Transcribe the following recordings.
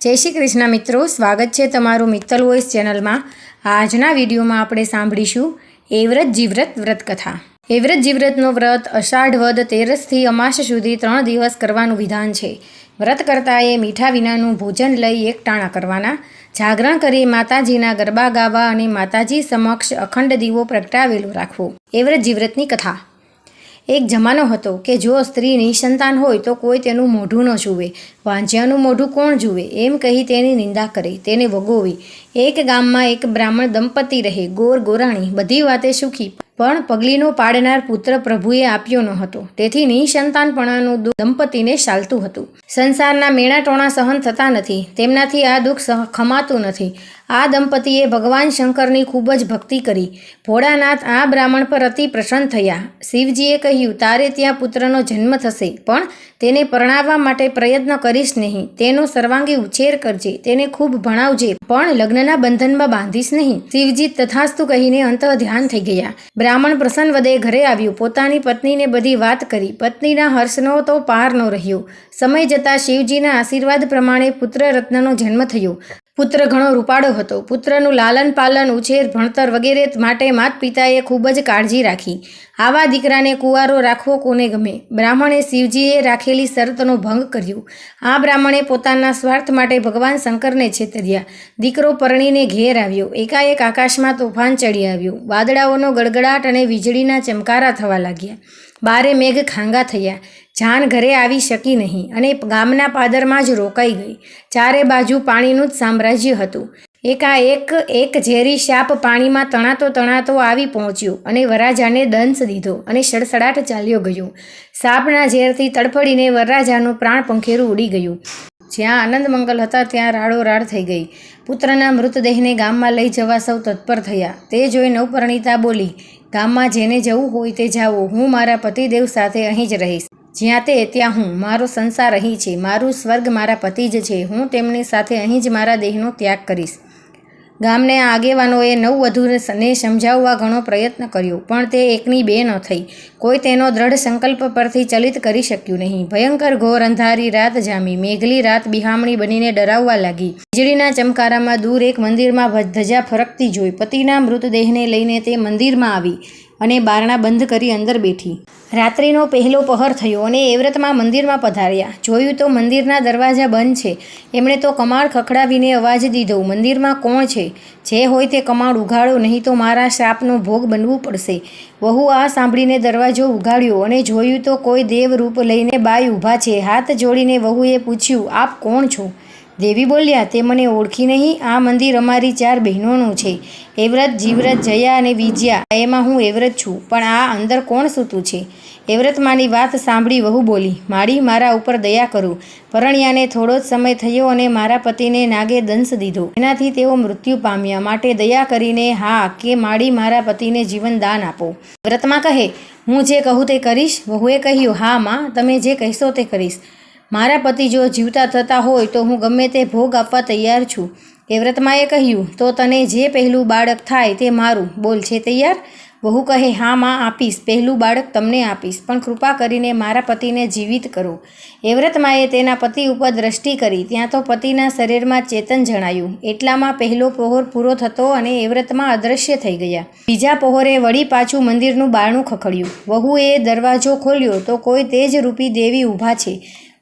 જય શ્રી કૃષ્ણ મિત્રો, સ્વાગત છે તમારું મિત્તલ વોઇસ ચેનલમાં. આજના વિડીયોમાં આપણે સાંભળીશું એવ્રત જીવ્રત વ્રત કથા એવ્રત જીવ્રતનો વ્રત અષાઢ વદ તેરસથી અમાસ સુધી ત્રણ દિવસ કરવાનું વિધાન છે. વ્રત કરતાએ મીઠા વિનાનું ભોજન લઈ એક ટાણા કરવાના. જાગરણ કરી માતાજીના ગરબા ગાવા અને માતાજી સમક્ષ અખંડ દીવો પ્રગટાવેલો રાખવો. એવ્રત જીવ્રતની કથા. એક જમાનો હતો કે જો સ્ત્રી નિસંતાન હોય તો કોઈ તેનું મોઢું ન જુએ, વાંજ્યાનું મોઢું કોણ જુએ? એમ કહી તેની નિંદા કરે, તેને વગોવી. એક ગામમાં એક બ્રાહ્મણ દંપતી રહે, ગોર ગોરાણી, બધી વાતે સુખી. પણ પગલીનો પાડનાર પુત્ર પ્રભુએ આપ્યો ન હતો. તેથી નિસંતાનપણાનું દુઃખ દંપતીને ચાલતું હતું. સંસારના મેણાટોણા સહન થતા નથી. તેમનાથી આ દુઃખ ખમાતું નથી. આ દંપતીએ ભગવાન શંકરની ખૂબ જ ભક્તિ કરી. ભોળાનાથ આ બ્રાહ્મણ પર અતિ પ્રસન્ન થયા. શિવજીએ કહ્યું, તારે ત્યાં પુત્રનો જન્મ થશે, પણ તેને પરણાવવા માટે પ્રયત્ન કરીશ નહીં. તેનો સર્વાંગી ઉછેર કરજે, તેને ખૂબ ભણાવજે, પણ લગ્નના બંધનમાં બાંધીશ નહીં. શિવજી તથાસ્તુ કહીને અંત ધ્યાન થઈ ગયા. બ્રાહ્મણ પ્રસન્ન વદે ઘરે આવ્યું. પોતાની પત્નીને બધી વાત કરી. પત્નીના હર્ષનો તો પાર ન રહ્યો. સમય જતાં શિવજીના આશીર્વાદ પ્રમાણે પુત્ર રત્નનો જન્મ થયો. પુત્ર ઘણો રૂપાળો હતો. પુત્રનું લાલન પાલન, ઉછેર, ભણતર વગેરે માટે માત પિતાએ ખૂબ જ કાળજી રાખી. આવા દીકરાને કુંવારો રાખવો કોને ગમે? બ્રાહ્મણે શિવજીએ રાખેલી શરતનો ભંગ કર્યો. આ બ્રાહ્મણે પોતાના સ્વાર્થ માટે ભગવાન શંકરને છેતર્યા. દીકરો પરણીને ઘેર આવ્યો. એકાએક આકાશમાં તોફાન ચડી આવ્યું. વાદળાઓનો ગડગડાટ અને વીજળીના ચમકારા થવા લાગ્યા. બારે મેઘ ખાંગા થયા. જાન ઘરે આવી શકી નહીં અને ગામના પાદરમાં જ રોકાઈ ગઈ. ચારે બાજુ પાણીનું જ સામ્રાજ્ય હતું. એકાએક એક ઝેરી શાપ પાણીમાં તણાતો તણાતો આવી પહોંચ્યો અને વરાજાને દંશ દીધો અને સડસડાટ ચાલ્યો ગયો. સાપના ઝેરથી તડફડીને વરરાજાનું પ્રાણ પંખેરું ઉડી ગયું. જ્યાં આનંદ મંગલ હતા ત્યાં રાડો રાડ થઈ ગઈ. પુત્રના મૃતદેહને ગામમાં લઈ જવા સૌ તત્પર થયા. તે જોઈ નવપરણિતા બોલી ગામમાં જેને જવું હોય તે જાઓ. હું મારા પતિદેવ સાથે અહીં જ રહીશ. જ્યાં તે ત્યાં હું. મારો સંસાર અહીં છે. મારું સ્વર્ગ મારા પતિ જ છે. હું તેમની સાથે અહીં જ મારા દેહનો ત્યાગ કરીશ. ગામને આગેવાનોએ નવવધુને સમજાવવા ઘણો પ્રયત્ન કર્યો, પણ તે એકની બે ન થઈ. કોઈ તેનો દ્રઢ સંકલ્પ પરથી ચલિત કરી શક્યું નહીં. ભયંકર ઘોર અંધારી રાત જામી. મેઘલી રાત બિહામણી બનીને ડરાવવા લાગી. વીજળીના ચમકારામાં દૂર એક મંદિરમાં ધજા ફરકતી જોઈ પતિના મૃતદેહને લઈને તે મંદિરમાં આવી. અને બારણા બંધ કરી અંદર બેઠી. રાત્રિનો પહેલો પહર થયો અને એવ્રતમાં મંદિરમાં પધાર્યા. જોયું તો મંદિરના દરવાજા બંધ છે. એમણે તો કમાળ ખખડાવીને અવાજ દીધો, મંદિરમાં કોણ છે? જે હોય તે કમાળ ઉઘાડો, નહીં તો મારા શાપનો ભોગ બનવું પડશે. વહુ આ સાંભળીને દરવાજો ઉઘાડ્યો અને જોયું તો કોઈ દેવ રૂપ લઈને બાઈ ઊભા છે. હાથ જોડીને વહુએ પૂછ્યું, આપ કોણ છો? દેવી બોલ્યા, તે મને ઓળખી નહીં. આ મંદિર અમારી ચાર બહેનોનું છે. એવ્રત, જીવ્રત, જયા અને વિજયા. એમાં હું એવ્રત છું, પણ આ અંદર કોણ સૂતું છે? એવ્રતમાની વાત સાંભળી વહુ બોલી માડી મારા ઉપર દયા કરું. પરણ્યાને થોડો જ સમય થયો અને મારા પતિને નાગે દંશ દીધો. એનાથી તેઓ મૃત્યુ પામ્યા. માટે દયા કરીને, હા, કે માડી મારા પતિને જીવન દાન આપો. વ્રતમાં કહે, હું જે કહું તે કરીશ? વહુએ કહ્યું, હા, માં. તમે જે કહેશો તે કરીશ. મારા પતિ જો જીવતા થતા હોય તો હું ગમે તે ભોગ આપવા તૈયાર છું. એ કહ્યું, તો તને જે પહેલું બાળક થાય તે મારું. બોલ, છે તૈયાર? વહુ કહે, હા, માં, આપીશ. પહેલું બાળક તમને આપીશ. પણ કૃપા કરીને મારા પતિને જીવિત કરો. એવ્રતમાએ વ્રતમાએ તેના પતિ ઉપર દ્રષ્ટિ કરી. ત્યાં તો પતિના શરીરમાં ચેતન જણાયું. એટલામાં પહેલો પહોર પૂરો થતો અને એવ્રતમાં અદ્રશ્ય થઈ ગયા. બીજા પહોરે વળી પાછું મંદિરનું બારણું ખખડ્યું. વહુએ દરવાજો ખોલ્યો તો કોઈ તેજ રૂપી દેવી ઊભા છે.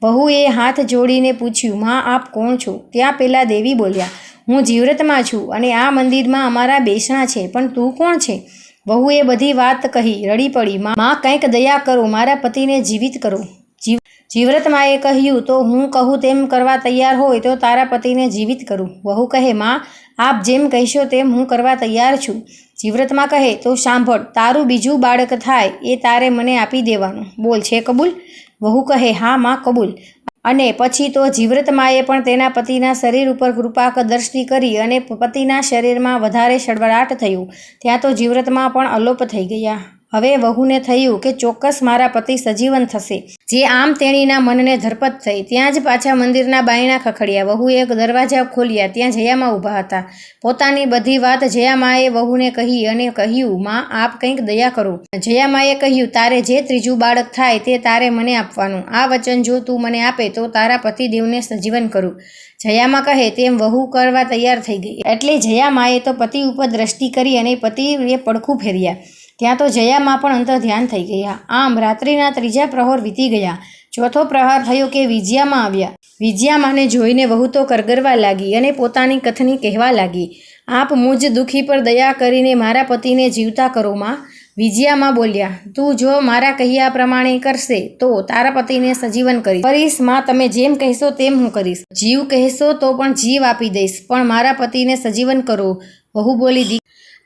વહુએ હાથ જોડીને પૂછ્યું, માં, આપ કોણ છો? ત્યાં પેલા દેવી બોલ્યા, હું જીવ્રતમાં છું અને આ મંદિરમાં અમારા બેસણા છે, પણ તું કોણ છે? વહુએ બધી વાત કહી, રડી પડી, માં કંઈક દયા કરો, મારા પતિને જીવિત કરો. જીવ જીવ્રતમાએ કહ્યું, તો હું કહું તેમ કરવા તૈયાર હોય, તો તારા પતિને જીવિત કરું. વહુ કહે, માં, આપ જેમ કહેશો તેમ હું કરવા તૈયાર છું. જીવ્રતમાં કહે, તો સાંભળ, તારું બીજું બાળક થાય, એ તારે મને આપી દેવાનું. બોલ, છે કબૂલ? વહુ કહે, હા, માં, કબૂલ. અને પછી તો જીવ્રતમાએ પણ તેના પતિના શરીર ઉપર કૃપાક દ્રષ્ટિ કરી અને પતિના શરીરમાં વધારે સળવળાટ થયું. ત્યાં તો જીવ્રતમાં પણ અલોપ થઈ ગયા. હવે વહુને થયું કે ચોક્કસ મારા પતિ સજીવન થશે. જે આમ તેણીના મનને ધરપત થઈ. ત્યાં જ પાછા મંદિરના બાયણા ખખડ્યા. વહુએ એક દરવાજા ખોલ્યા. ત્યાં જયામાં ઊભા હતા. પોતાની બધી વાત જયામાએ વહુને કહી અને કહ્યું, માં, આપ કંઈક દયા કરો. જયામાએ કહ્યું, તારે જે ત્રીજું બાળક થાય તે તારે મને આપવાનું. આ વચન જો તું મને આપે તો તારા પતિદેવને સજીવન કરું. જયામાં કહે, તેમ વહુ કરવા તૈયાર થઈ ગઈ. એટલે જયામાએ તો પતિ ઉપર દ્રષ્ટિ કરી અને પતિએ પડખું ફેર્યા. ત્યાં તો જયામાં પણ અંતર ધ્યાન થઈ ગયા. આમ રાત્રિના ત્રીજા પ્રહોર વીતી ગયા. ચોથો પ્રહાર થયો કે વિજયામાં આવ્યા. વિજયામાને જોઈને વહુ તો કરગરવા લાગી અને પોતાની કથની કહેવા લાગી, આપ મુજ દુઃખી પર દયા કરીને મારા પતિને જીવતા કરો, માં. વિજયામાં બોલ્યા, તું જો મારા કહ્યા પ્રમાણે કરશે, તો તારા પતિને સજીવન કરીશ કરીશમાં, તમે જેમ કહેશો તેમ હું કરીશ. જીવ કહેશો તો પણ જીવ આપી દઈશ, પણ મારા પતિને સજીવન કરો. વહુ બોલી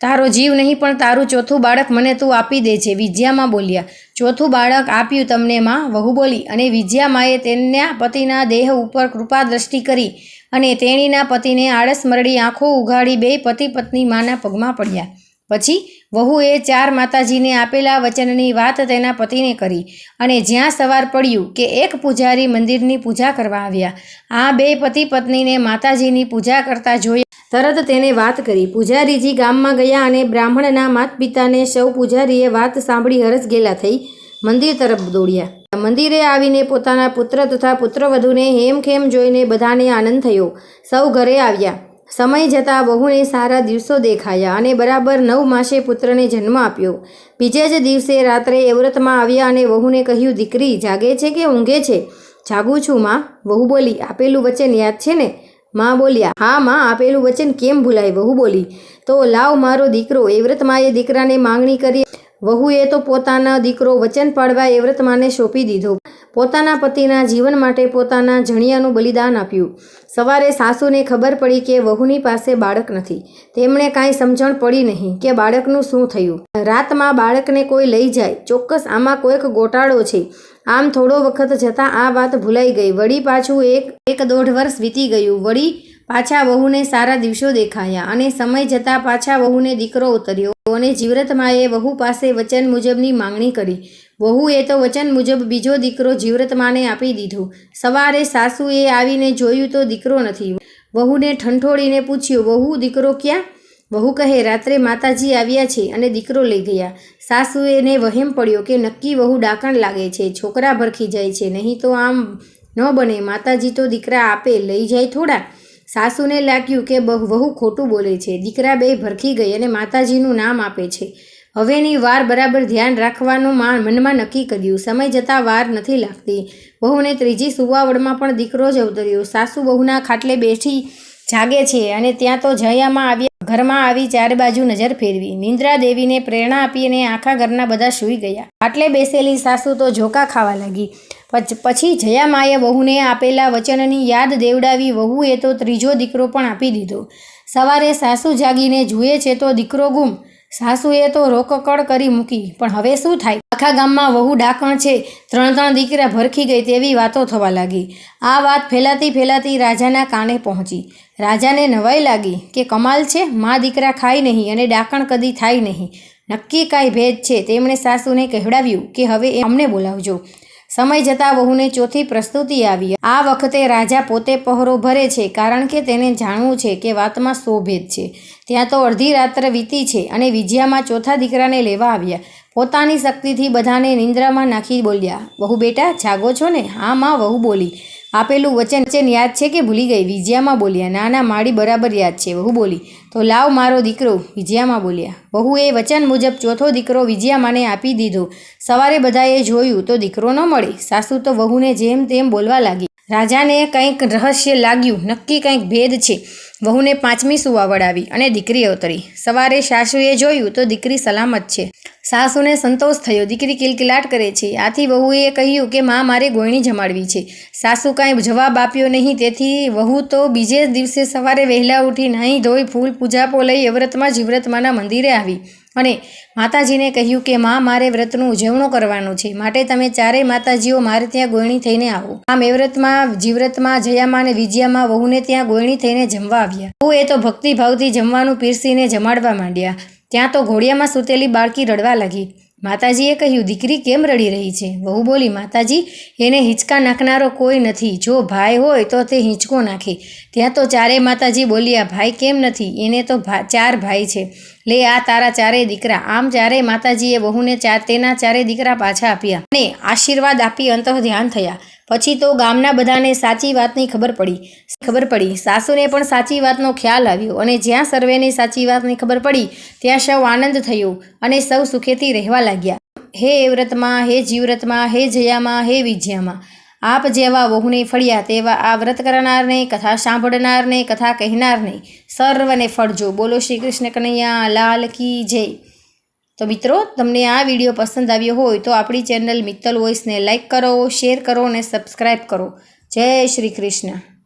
તારો જીવ નહીં, પણ તારું ચોથું બાળક મને તું આપી દે છે. વિજયામાં બોલ્યા. ચોથું બાળક આપ્યું તમને માં. વહુ બોલી, અને વિજયામાએ તેના પતિના દેહ ઉપર કૃપા દ્રષ્ટિ કરી અને તેણીના પતિને આળસ મરડી આંખો ઉઘાડી બે પતિ પત્ની માના પગમાં પડ્યા. પછી વહુએ ચાર માતાજીને આપેલા વચનની વાત તેના પતિને કરી અને જ્યાં સવાર પડ્યું કે એક પૂજારી મંદિરની પૂજા કરવા આવ્યા. આ બે પતિ પત્નીને માતાજીની પૂજા કરતા જોઈ તરત તેને વાત કરી. પૂજારીજી ગામમાં ગયા અને બ્રાહ્મણના માત પિતાને સૌ પૂજારીએ વાત સાંભળી હરસગેલા થઈ મંદિર તરફ દોડ્યા. મંદિરે આવીને પોતાના પુત્ર તથા પુત્રવધૂને હેમખેમ જોઈને બધાને આનંદ થયો. સૌ ઘરે આવ્યા. સમય જતાં વહુને સારા દિવસો દેખાયા અને બરાબર નવ માસે પુત્રને જન્મ આપ્યો. બીજે જ દિવસે રાત્રે એવ્રતમાં આવ્યા અને વહુને કહ્યું, દીકરી, જાગે છે કે ઊંઘે છે? જાગું છું, માં. વહુ બોલી, આપેલું વચન યાદ છે ને? માં બોલ્યા, હા, માં, આપેલું વચન કેમ ભૂલાય? વહુ બોલી, તો લાવ મારો દીકરો. એવ્રતમાએ દીકરાને માંગણી કરી વહુએ તો પોતાનો દીકરો વચન પાડવા એવ્રતમાને સોંપી દીધો. પોતાના પતિના જીવન માટે પોતાના જણિયાનું બલિદાન આપ્યું. સવારે સાસુને ખબર પડી કે વહુની પાસે બાળક નથી. તેમણે કાંઈ સમજણ પડી નહીં કે બાળકનું શું થયું. રાતમાં બાળકને કોઈ લઈ જાય, ચોક્કસ આમાં કોઈક ગોટાળો છે. આમ થોડો વખત જતાં આ વાત ભૂલાઈ ગઈ. વળી પાછું એક એક દોઢ વર્ષ વીતી ગયું. વળી પાછા વહુને સારા દિવસો દેખાયા અને સમય જતાં પાછા વહુને દીકરો ઉતર્યો. અને જીવ્રતમાએ વહુ પાસે વચન મુજબની માંગણી કરી. વહુએ તો વચન મુજબ બીજો દીકરો જીવ્રતમાને આપી દીધો. સવારે સાસુએ આવીને જોયું તો દીકરો નથી. વહુને ઠંઠોળીને પૂછ્યું, વહુ, દીકરો ક્યાં? વહુ કહે, રાત્રે માતાજી આવ્યા છે અને દીકરો લઈ ગયા. સાસુએને વહેમ પડ્યો કે નક્કી વહુ ડાકણ લાગે છે. છોકરા ભરખી જાય છે. નહીં તો આમ ન બને. માતાજી તો દીકરા આપે. લઈ જાય થોડા. સાસુને લાગ્યું કે બહુ વહુ ખોટું બોલે છે. દીકરા બે ભરખી ગઈ અને માતાજીનું નામ આપે છે. હવેની વાર બરાબર ધ્યાન રાખવાનું મનમાં નક્કી કર્યું. સમય જતાં વાર નથી લાગતી. વહુને ત્રીજી સુવાવડમાં પણ દીકરો જ અવતર્યો. સાસુ વહુના ખાટલે બેઠી જાગે છે અને ત્યાં તો જયામાં આવ્યા ઘરમાં આવી ચારે બાજુ નજર ફેરવી. નિંદ્રા દેવીને પ્રેરણા આપી અને આખા ઘરના બધા સૂઈ ગયા. ખાટલે બેસેલી સાસુ તો ઝોકા ખાવા લાગી. પછ- પછી જયામાએ વહુને આપેલા વચનની યાદ દેવડાવી વહુએ તો ત્રીજો દીકરો પણ આપી દીધો. સવારે સાસુ જાગીને જુએ છે તો દીકરો ગુમ. સાસુએ તો રોકકળ કરી મૂકી. પણ હવે શું થાય? આખા ગામમાં વહુ ડાકણ છે. ત્રણ ત્રણ દીકરા ભરખી ગઈ તેવી વાતો થવા લાગી. આ વાત ફેલાતી ફેલાતી રાજાના કાને પહોંચી. રાજાને નવાઈ લાગી કે કમાલ છે? મા દીકરા ખાય નહીં અને ડાકણ કદી થાય નહીં. નક્કી કાંઈ ભેદ છે? તેમણે સાસુને કહેવડાવ્યું કે હવે એ અમને બોલાવજો. સમય જતાં વહુને ચોથી પ્રસ્તુતિ આવી. આ વખતે રાજા પોતે પહોરો ભરે છે, કારણ કે તેને જાણવું છે કે વાતમાં શોભેદ છે. ત્યાં તો અડધી રાત્ર વીતી છે અને વિજયામાં ચોથા દીકરાને લેવા આવ્યા. પોતાની શક્તિથી બધાને નિંદ્રામાં નાખી બોલ્યા, વહુ બેટા, જાગો છો ને? હા, માં, વહુ બોલી. આપેલું વચન વચન યાદ છે કે ભૂલી ગઈ? વિજયામાં બોલ્યા ના ના માડી બરાબર યાદ છે, વહુ બોલી. તો લાવ મારો દીકરો. વિજયામાં બોલ્યા, વહુએ વચન મુજબ ચોથો દીકરો વિજયામાને આપી દીધો. સવારે બધાએ જોયું તો દીકરો ન મળે. સાસુ તો વહુને જેમ તેમ બોલવા લાગી. રાજાને કંઈક રહસ્ય લાગ્યું, નક્કી કંઈક ભેદ છે. વહુને પાંચમી સુવાવડાવી અને દીકરી અવતરી. સવારે સાસુએ જોયું તો દીકરી સલામત છે. સાસુને સંતોષ થયો, દીકરી કિલકિલાટ કરે છે. આથી વહુએ કહ્યું કે, માં, મારે ગોયણી જમાડવી છે. સાસુ કાંઈ જવાબ આપ્યો નહીં, તેથી વહુ તો બીજે જ દિવસે સવારે વહેલા ઉઠી નાહી ધોઈ ફૂલ પૂજાપો લઈ અવ્રતમાં જીવ્રતમાના મંદિરે આવી. અને માતાજીને કહ્યું કે, માં, મારે વ્રતનું ઉજવણું કરવાનું છે. માટે તમે ચારેય માતાજીઓ મારે ત્યાં ગોયણી થઈને આવો. આમ એ વ્રતમાં જીવ્રતમાં, જયામાં અને વિજયામાં વહુને ત્યાં ગોયણી થઈને જમવા આવ્યા. વહુ એ તો ભક્તિભાવથી જમવાનું પીરસીને જમાડવા માંડ્યા. ત્યાં તો ઘોડિયામાં સૂતેલી બાળકી રડવા લાગી. માતાજીએ કહ્યું, દીકરી કેમ રડી રહી છે? વહુ બોલી, માતાજી, એને હિંચકા નાખનારો કોઈ નથી. જો ભાઈ હોય તો તે હિંચકો નાખે. ત્યાં તો ચારેય માતાજી બોલ્યા, ભાઈ કેમ નથી? એને તો ચાર ભાઈ છે. લે, આ તારા ચારેય દીકરા. આમ ચારે માતાજીએ વહુને ચાર તેના ચારેય દીકરા પાછા આપ્યા અને આશીર્વાદ આપી અંતઃ ધ્યાન થયા. પછી તો ગામના બધાને સાચી વાતની ખબર પડી. ખબર પડી. સાસુને પણ સાચી વાતનો ખ્યાલ આવ્યો અને જ્યાં સર્વેને સાચી વાતની ખબર પડી, ત્યાં સૌ આનંદ થયો અને સૌ સુખેથી રહેવા લાગ્યા. હે એવ્રતમાં વ્રતમાં, હે જીવ્રતમાં હે જયામાં, હે વિજયામાં. આપ જેવા વહુને ફળ્યા તેવા આ વ્રત કરનારને, કથા સાંભળનારને, કથા કહેનારને સર્વને ફળજો. બોલો શ્રી કૃષ્ણ કનૈયા, લાલ કી જય. તો મિત્રો, તમને આ વીડિયો પસંદ આવ્યો હોય તો આપણી ચેનલ મિત્તલ વોઇસને લાઇક કરો, શેર કરો અને સબસ્ક્રાઈબ કરો. જય શ્રી કૃષ્ણ.